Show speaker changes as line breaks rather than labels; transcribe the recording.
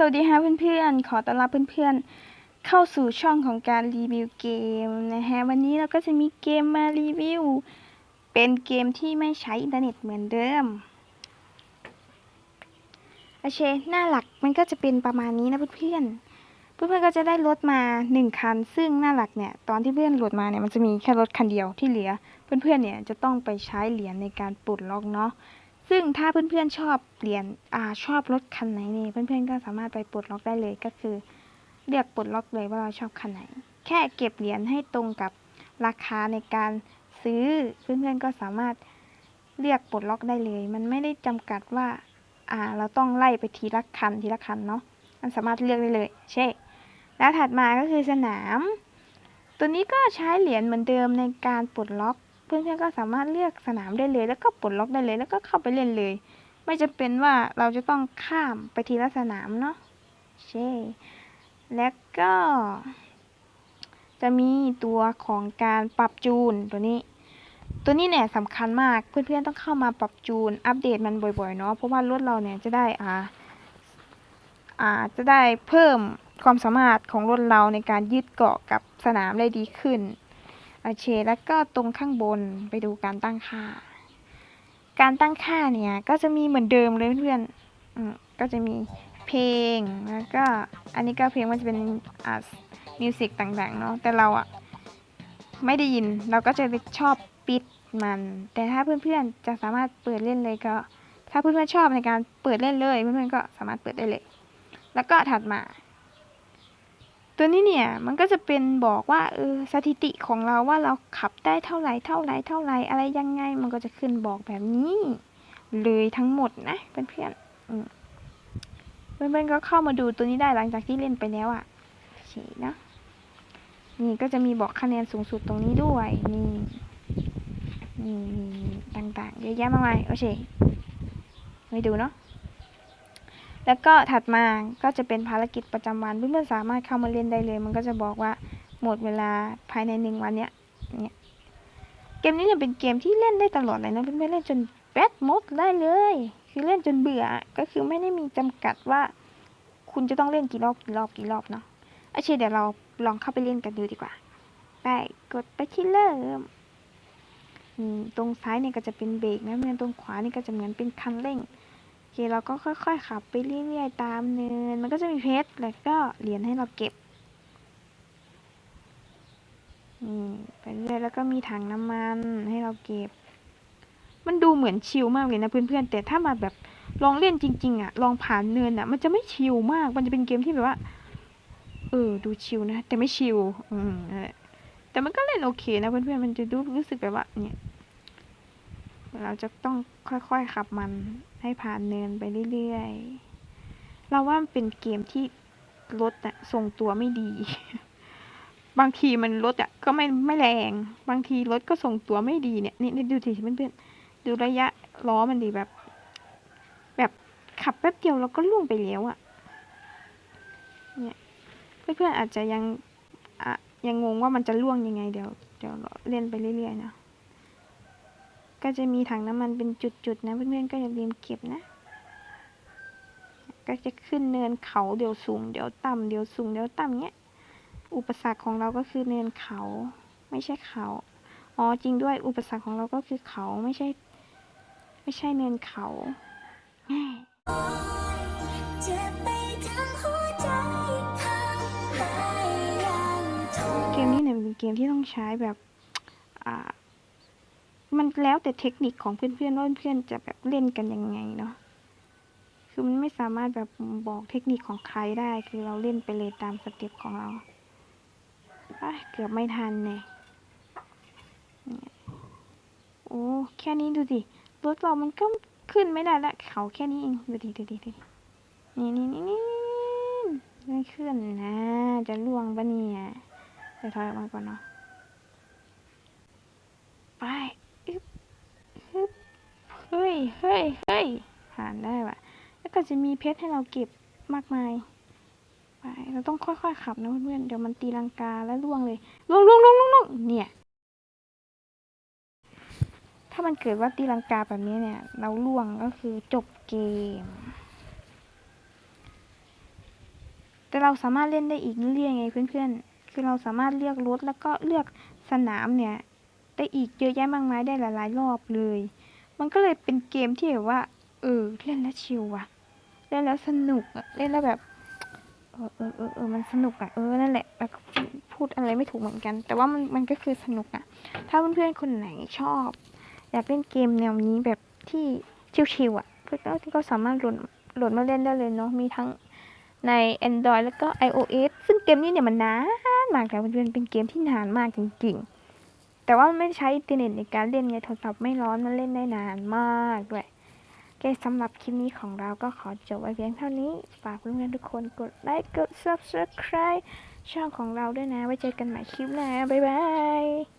สวัสดีค่ะเพื่อนๆ ขอต้อนรับเพื่อนๆ เข้าสู่ช่องของการรีวิวเกมนะฮะ วันนี้เราก็จะมีเกมมารีวิว เป็นเกมที่ไม่ใช้อินเทอร์เน็ตเหมือนเดิม โอเค หน้าหลักมันก็จะเป็นประมาณนี้นะเพื่อนๆ เพื่อนๆ ก็จะได้รถมาหนึ่งคัน ซึ่งหน้าหลักเนี่ย ตอนที่เพื่อนโหลดมาเนี่ย มันจะมีแค่รถคันเดียวที่เหลือ เพื่อนๆ เนี่ยจะต้องไปใช้เหรียญในการปลดล็อกเนาะ ซึ่งถ้าเพื่อนๆชอบเหรียญอ่าชอบรถคันไหนนี่เพื่อนๆก็สามารถไปปลดล็อกได้เลยก็คือ เลือกปลดล็อกเลยว่าเราชอบคันไหน แค่เก็บเหรียญให้ตรงกับราคาในการซื้อเพื่อนๆก็สามารถเลือกปลดล็อกได้เลย มันไม่ได้จำกัดว่าอ่า เราต้องไล่ไปทีละคันทีละคันเนาะมันสามารถเลือกได้เลย เช่แล้วถัดมาก็คือสนาม ตัวนี้ก็ใช้เหรียญเหมือนเดิมในการปลดล็อก เพื่อนๆก็สามารถเลือกสนามได้เลย แล้วก็ปลดล็อกได้เลย แล้วก็เข้าไปเล่นเลย ไม่จะเป็นว่าเราจะต้องข้ามไปทีละสนามเนาะใช่แล้วก็ จะมีตัวของการปรับจูนตัวนี้ ตัวนี้เนี่ยสำคัญมากเพื่อนๆต้องเข้ามาปรับจูนอัปเดตมันบ่อยๆเนาะเพราะว่ารถเราเนี่ยจะได้อ่าอ่าจะได้เพิ่มความสามารถของรถเราในการยึดเกาะกับสนามได้ดีขึ้น โอเค แล้วก็ตรงข้างบนไปดูการตั้งค่า การตั้งค่าเนี่ย ก็จะมีเหมือนเดิมเลยเพื่อนอืมก็จะมีเพลง แล้วก็อันนี้ก็เพลงมันจะเป็นอ่ามิวสิกต่างๆเนาะ แต่เราอะไม่ได้ยิน เราก็จะไปชอบปิดมัน แต่ถ้าเพื่อนๆจะสามารถเปิดเล่นเลยก็ ถ้าเพื่อนๆชอบในการเปิดเล่นเลย เพื่อนๆก็สามารถเปิดได้เลย แล้วก็ถัดมา ตัวนี้เนี่ยมันก็จะเป็นบอกว่าเออสถิติของเราว่าเราขับได้เท่าไหร่เท่าไหร่เท่าไหร่อะไรยังไง มันก็จะขึ้นบอกแบบนี้ เลยทั้งหมดนะเพื่อนๆเพื่อนๆก็เข้ามาดูตัวนี้ได้หลังจากที่เล่นไปแล้วอะ่ะโอเคเนาะนี่ก็จะมีบอกคะแนนสูงสุดตรงนี้ด้วยนี่นี่ต่างๆเยอะแยะมากมายโอเคไปดูเนาะ แล้วก็ถัดมาก็จะเป็นภารกิจประจำวันเพื่อนๆสามารถเข้ามาเล่นได้เลย มันก็จะบอกว่าหมดเวลาภายในหนึ่งวันเนี้ยเนี่ยเกมนี้เนี่ยเป็นเกมที่เล่นได้ตลอดเลยนะเพื่อนๆเล่นจนแบตหมดได้เลย คือเล่นจนเบื่อก็คือไม่ได้มีจำกัดว่า คุณจะต้องเล่นกี่รอบกี่รอบกี่รอบเนาะโอเคเดี๋ยวเราลองเข้าไปเล่นกันดูดีกว่าได้กดไปที่เริ่มตรงซ้ายเนี่ยก็จะเป็นเบรกนะเพื่อนตรงขวานี่ก็จะเหมือนเป็นคันเร่ง อเคเราก็ค่อยๆขับไปเรื่อยๆตามเนิน มันก็จะมีเพชรแล้วก็เหรียญให้เราเก็บนี่ไปเรื่อยแล้วก็มีถังน้ำมันให้เราเก็บ มันดูเหมือนชิลมากเลยนะเพื่อนๆแต่ถ้ามาแบบลองเล่นจริง ๆอะลองผ่านเนินอะมันจะไม่ชิลมาก มันจะเป็นเกมที่แบบว่า เออ ดูชิลนะ แต่ไม่ชิลอืมแหละแต่มันก็เล่นโอเคนะเพื่อนๆมันจะดูรู้สึกแบบว่าเนี่ย เราจะต้องค่อยๆขับมันให้ผ่านเนินไปเรื่อยๆ เราว่ามันเป็นเกมที่รถอะทรงตัวไม่ดี บางทีมันรถอะก็ไม่ไม่แรง บางทีรถก็ทรงตัวไม่ดีเนี่ยนี่นี่ดูสิเพื่อนๆดูระยะล้อมันดีแบบ แบบขับแป๊บเดียวเราก็ล่วงไปแล้วอะเนี่ยเพื่อนๆอาจจะยังอะยังงงว่ามันจะล่วงยังไงเดี๋ยวเดี๋ยวเราเล่นไปเรื่อยๆนะ ก็จะมีถังน้ำมันเป็นจุดๆนะเพื่อนๆก็อย่าลืมเก็บนะ ก็จะขึ้นเนินเขาเดี๋ยวสูงเดี๋ยวต่ำเดี๋ยวสูงเดี๋ยวต่ำเนี้ย อุปสรรคของเราก็คือเนินเขา ไม่ใช่เขา อ๋อจริงด้วยอุปสรรคของเราก็คือเขาไม่ใช่ ไม่ใช่เนินเขา
เก
มนี้เนี่ยเป็นเกมที่ต้องใช้แบบ อ่า มันแล้วแต่เทคนิคของเพื่อนๆว่าเพื่อนๆจะแบบเล่นกันยังไงเนาะคือมันไม่สามารถแบบบอกเทคนิคของใครได้คือเราเล่นไปเลยตามสเต็ปของเราอะเกือบไม่ทันเนี่ยโอ้แค่นี้ดูดิรถเรามันก็ขึ้นไม่ได้ละเขาแค่นี้เองดูดิดูดิดูดินี่นี่นี่นี่ไม่ขึ้นนะ จะล่วงปะเนี่ยเดี๋ยวถอยออกมาก่อนเนาะ ไปอึ๊บฮึบ เฮ้ยเฮ้ยเฮ้ยผ่านได้ว่ะ แล้วก็จะมีเพชรให้เราเก็บมากมาย ไป เราต้องค่อยๆขับนะเพื่อนๆ เดี๋ยวมันตีลังกาแล้วล่วงเลย ล่วงล่วงล่วงล่วงล่วงเนี่ย ถ้ามันเกิดว่าตีลังกาแบบนี้เนี่ย เราล่วงก็คือจบเกม แต่เราสามารถเล่นได้อีกเรื่อยๆไงเพื่อนๆ คือเราสามารถเลือกรถแล้วก็เลือกสนามเนี่ย ได้อีกเยอะแยะมากมายได้หลายๆ รอบเลย มันก็เลยเป็นเกมที่แบบว่า เออ เล่นแล้วชิลว่ะ เล่นแล้วสนุกอะเล่นแล้วแบบ เออเออเออเออมันสนุกอะเออ นั่นแหละแล้วก็พูดอะไรไม่ถูกเหมือนกัน แต่ว่ามันมันก็คือสนุกอะถ้าเพื่อนๆคนไหนชอบ อยากเล่นเกมแนวนี้แบบที่ชิลๆอะเพื่อนๆก็สามารถโหลดโหลดมาเล่นได้เลยเนาะ มีทั้งใน Android แล้วก็ iOS ซึ่งเกมนี้เนี่ยมันนานมากแล้วเพื่อนๆเป็นเกมที่นานมากจริงๆ แต่ว่ามันไม่ใช้อินเทอร์เน็ตในการเล่นไงโทรศัพท์ไม่ร้อนมันเล่นได้นานมากด้วยโอเคสำหรับคลิปนี้ของเราก็ขอจบไว้เพียงเท่านี้ ฝากเพื่อนๆทุกคนกดไลค์กด subscribe ช่องของเราด้วยนะ ไว้เจอกันใหม่คลิปหน้าบ๊ายบาย